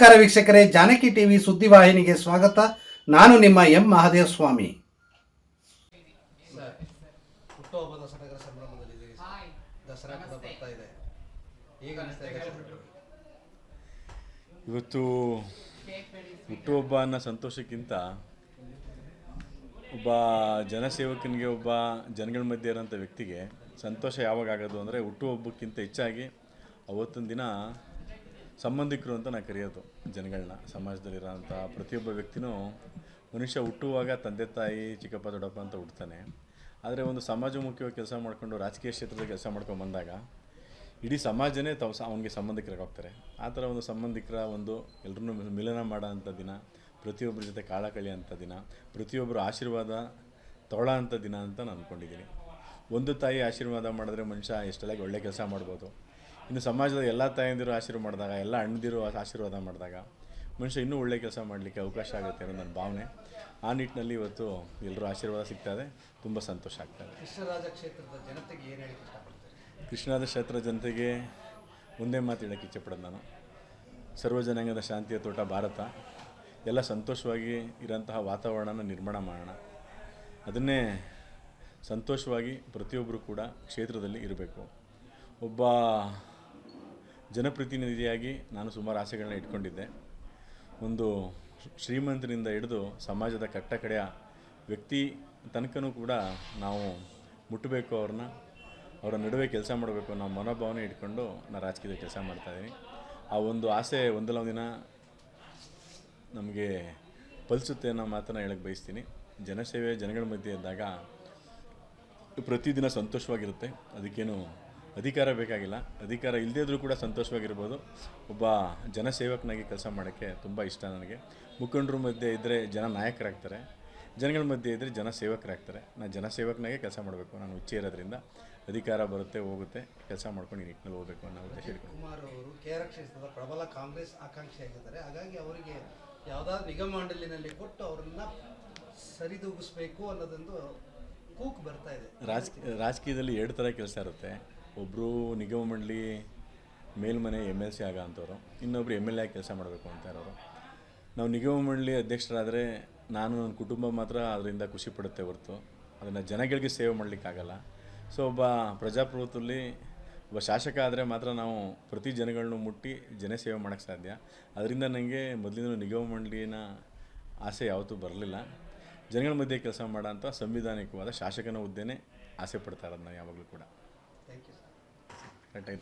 ನಮಸ್ಕಾರ ವೀಕ್ಷಕರೇ ಜಾನಕಿ ಟಿವಿ ಸುದ್ದಿವಾಹಿನಿಗೆ ಸ್ವಾಗತ. ನಾನು ನಿಮ್ಮ ಎಂ ಮಹಾದೇವ ಸ್ವಾಮಿ ಇವತ್ತು ಹುಟ್ಟುಹಬ್ಬ ಅನ್ನೋ ಸಂತೋಷಕ್ಕಿಂತ ಒಬ್ಬ ಜನಸೇವಕನಿಗೆ ಒಬ್ಬ ಜನಗಳ ಮಧ್ಯೆ ಇರೋಂಥ ವ್ಯಕ್ತಿಗೆ ಸಂತೋಷ ಯಾವಾಗ ಆಗೋದು ಅಂದರೆ ಹುಟ್ಟುಹಬ್ಬಕ್ಕಿಂತ ಹೆಚ್ಚಾಗಿ ಅವತ್ತೊಂದು ದಿನ ಸಂಬಂಧಿಕರು ಅಂತ ನಾನು ಕರೆಯೋದು ಜನಗಳನ್ನ ಸಮಾಜದಲ್ಲಿರೋಂಥ ಪ್ರತಿಯೊಬ್ಬ ವ್ಯಕ್ತಿನೂ ಮನುಷ್ಯ ಹುಟ್ಟುವಾಗ ತಂದೆ ತಾಯಿ, ಚಿಕ್ಕಪ್ಪ, ದೊಡ್ಡಪ್ಪ ಅಂತ ಹುಡ್ತಾನೆ ಆದರೆ ಒಂದು ಸಮಾಜಮುಖಿಯಾಗಿ ಕೆಲಸ ಮಾಡಿಕೊಂಡು ರಾಜಕೀಯ ಕ್ಷೇತ್ರದಲ್ಲಿ ಕೆಲಸ ಮಾಡ್ಕೊಂಡು ಬಂದಾಗ ಇಡೀ ಸಮಾಜನೇ ತಾವು ಅವನಿಗೆ ಸಂಬಂಧಿಕರಾಗಿ ಹೋಗ್ತಾರೆ. ಆ ಥರ ಒಂದು ಸಂಬಂಧಿಕರ ಒಂದು ಎಲ್ಲರನ್ನೂ ಮಿಲನ ಮಾಡೋಂಥ ದಿನ ಪ್ರತಿಯೊಬ್ಬರ ಜೊತೆ ಕಾಳ ಕಳೆಯೋಂಥ ದಿನ ಪ್ರತಿಯೊಬ್ಬರು ಆಶೀರ್ವಾದ ತೊಗೊಳ್ಳೋ ಅಂಥ ದಿನ ಅಂತ ನಾನು ಅಂದ್ಕೊಂಡಿದ್ದೀನಿ ಒಂದು ತಾಯಿ ಆಶೀರ್ವಾದ ಮಾಡಿದ್ರೆ ಮನುಷ್ಯ ಎಷ್ಟೆಲ್ಲ ಒಳ್ಳೆ ಕೆಲಸ ಮಾಡ್ಬೋದು. ಇನ್ನು ಸಮಾಜದ ಎಲ್ಲ ತಾಯಂದಿರು ಆಶೀರ್ವಾದ ಮಾಡಿದಾಗ ಎಲ್ಲ ಅಣ್ಣದಿರು ಆಶೀರ್ವಾದ ಮಾಡಿದಾಗ ಮನುಷ್ಯ ಇನ್ನೂ ಒಳ್ಳೆ ಕೆಲಸ ಮಾಡಲಿಕ್ಕೆ ಅವಕಾಶ ಆಗುತ್ತೆ ಅನ್ನೋ ನನ್ನ ಭಾವನೆ. ಆ ನಿಟ್ಟಿನಲ್ಲಿ ಇವತ್ತು ಎಲ್ಲರೂ ಆಶೀರ್ವಾದ ಸಿಗ್ತಾಯಿದೆ ತುಂಬ ಸಂತೋಷ ಆಗ್ತಾಯಿದೆ ಕೃಷ್ಣರಾಜ ಕ್ಷೇತ್ರದ ಜನತೆಗೆ ಏನು ಹೇಳಿ ಕೃಷ್ಣರಾಜ ಕ್ಷೇತ್ರ ಜನತೆಗೆ ಒಂದೇ ಮಾತು ಹೇಳಕ್ಕೆ ಇಚ್ಛೆಪಡೋದು ನಾನು. ಸರ್ವ ಜನಾಂಗದ ಶಾಂತಿಯ ತೋಟ ಭಾರತ. ಎಲ್ಲ ಸಂತೋಷವಾಗಿ ಇರೋಂತಹ ವಾತಾವರಣನ ನಿರ್ಮಾಣ ಮಾಡೋಣ. ಅದನ್ನೇ ಸಂತೋಷವಾಗಿ ಪ್ರತಿಯೊಬ್ಬರು ಕೂಡ ಕ್ಷೇತ್ರದಲ್ಲಿ ಇರಬೇಕು. ಒಬ್ಬ ಜನಪ್ರತಿನಿಧಿಯಾಗಿ ನಾನು ಸುಮಾರು ಆಸೆಗಳನ್ನ ಇಟ್ಕೊಂಡಿದ್ದೆ. ಒಂದು ಶ್ರೀಮಂತರಿಂದ ಹಿಡಿದು ಸಮಾಜದ ಕಟ್ಟ ಕಡೆಯ ವ್ಯಕ್ತಿ ತನಕನೂ ಕೂಡ ನಾವು ಮುಟ್ಟಬೇಕು ಅವ್ರನ್ನ, ಅವರ ನಡುವೆ ಕೆಲಸ ಮಾಡಬೇಕು ಅನ್ನೋ ಮನೋಭಾವನೆ ಇಟ್ಕೊಂಡು ನಾನು ರಾಜಕೀಯದ ಕೆಲಸ ಮಾಡ್ತಾಯಿದ್ದೀನಿ ಆ ಒಂದು ಆಸೆ ಒಂದಲ್ಲ ದಿನ ನಮಗೆ ಫಲಿಸುತ್ತೆ ಅನ್ನೋ ಮಾತನ್ನು ಹೇಳಕ್ಕೆ ಬಯಸ್ತೀನಿ. ಜನಸೇವೆ ಜನಗಳ ಮಧ್ಯೆ ಇದ್ದಾಗ ಪ್ರತಿದಿನ ಸಂತೋಷವಾಗಿರುತ್ತೆ. ಅದಕ್ಕೇನು ಅಧಿಕಾರ ಬೇಕಾಗಿಲ್ಲ. ಅಧಿಕಾರ ಇಲ್ಲದೇ ಇದ್ರೂ ಕೂಡ ಸಂತೋಷವಾಗಿರ್ಬೋದು. ಒಬ್ಬ ಜನಸೇವಕನಾಗಿ ಕೆಲಸ ಮಾಡೋಕ್ಕೆ ತುಂಬ ಇಷ್ಟ ನನಗೆ. ಮುಖಂಡರ ಮಧ್ಯೆ ಇದ್ದರೆ ಜನ ನಾಯಕರಾಗ್ತಾರೆ. ಜನಗಳ ಮಧ್ಯೆ ಇದ್ದರೆ ಜನ ಸೇವಕರಾಗ್ತಾರೆ. ನಾನು ಜನಸೇವಕನಾಗೆ ಕೆಲಸ ಮಾಡಬೇಕು. ನಾನು ಹುಚ್ಚಿ ಇರೋದ್ರಿಂದ ಅಧಿಕಾರ ಬರುತ್ತೆ ಹೋಗುತ್ತೆ. ಕೆಲಸ ಮಾಡ್ಕೊಂಡು ಈ ನಿಟ್ಟಿನಲ್ಲಿ ಹೋಗಬೇಕು ಅನ್ನೋ ಉದ್ದೇಶ ಕುಮಾರ್ ಅವರು ಕೇರಳ ಕ್ಷೇತ್ರದ ಪ್ರಬಲ ಕಾಂಗ್ರೆಸ್ ಆಕಾಂಕ್ಷಿ ಆಗಿದ್ದಾರೆ. ಹಾಗಾಗಿ ಅವರಿಗೆ ಯಾವುದಾದ್ರು ನಿಗಮ ಮಂಡಳಿನಲ್ಲಿ ಕೊಟ್ಟು ಅವರನ್ನ ಸರಿದೂಗಿಸ್ಬೇಕು ಅನ್ನೋದೊಂದು ಕೂಕ್ ಬರ್ತಾ ಇದೆ. ರಾಜಕೀಯದಲ್ಲಿ ಎರಡು ಥರ ಕೆಲಸ ಇರುತ್ತೆ. ಒಬ್ಬರು ನಿಗಮ ಮಂಡಳಿ ಮೇಲ್ಮನೆ ಎಂ ಎಲ್ ಸಿ ಆಗ ಅಂಥವ್ರು ಇನ್ನೊಬ್ರು ಎಂ ಎಲ್ ಎ ಕೆಲಸ ಮಾಡಬೇಕು ಅಂತ ಇರೋರು. ನಾವು ನಿಗಮ ಮಂಡಳಿ ಅಧ್ಯಕ್ಷರಾದರೆ ನಾನು ನನ್ನ ಕುಟುಂಬ ಮಾತ್ರ ಅದರಿಂದ ಖುಷಿ ಪಡುತ್ತೆ ಹೊರತು. ಅದನ್ನು ಜನಗಳಿಗೆ ಸೇವೆ ಮಾಡಲಿಕ್ಕಾಗಲ್ಲ. ಸೊ ಒಬ್ಬ ಪ್ರಜಾಪ್ರಭುತ್ವದಲ್ಲಿ ಒಬ್ಬ ಶಾಸಕ ಆದರೆ ಮಾತ್ರ ನಾವು ಪ್ರತಿ ಜನಗಳನ್ನು ಮುಟ್ಟಿ ಜನ ಸೇವೆ ಮಾಡೋಕ್ಕೆ ಸಾಧ್ಯ. ಅದರಿಂದ ನನಗೆ ಮೊದಲಿಂದ ನಿಗಮ ಮಂಡಳಿನ ಆಸೆ ಯಾವತ್ತೂ ಬರಲಿಲ್ಲ. ಜನಗಳ ಮಧ್ಯೆ ಕೆಲಸ ಮಾಡೋಂಥ ಸಂವಿಧಾನಿಕವಾದ ಶಾಸಕನ ಹುದ್ದೆನೇ ಆಸೆ ಪಡ್ತಾ ಇರೋದು ನಾನು ಯಾವಾಗಲೂ ಕೂಡ. ಥ್ಯಾಂಕ್ ಯು ಸರ್ ಕರೆಕ್ಟಾಗಿ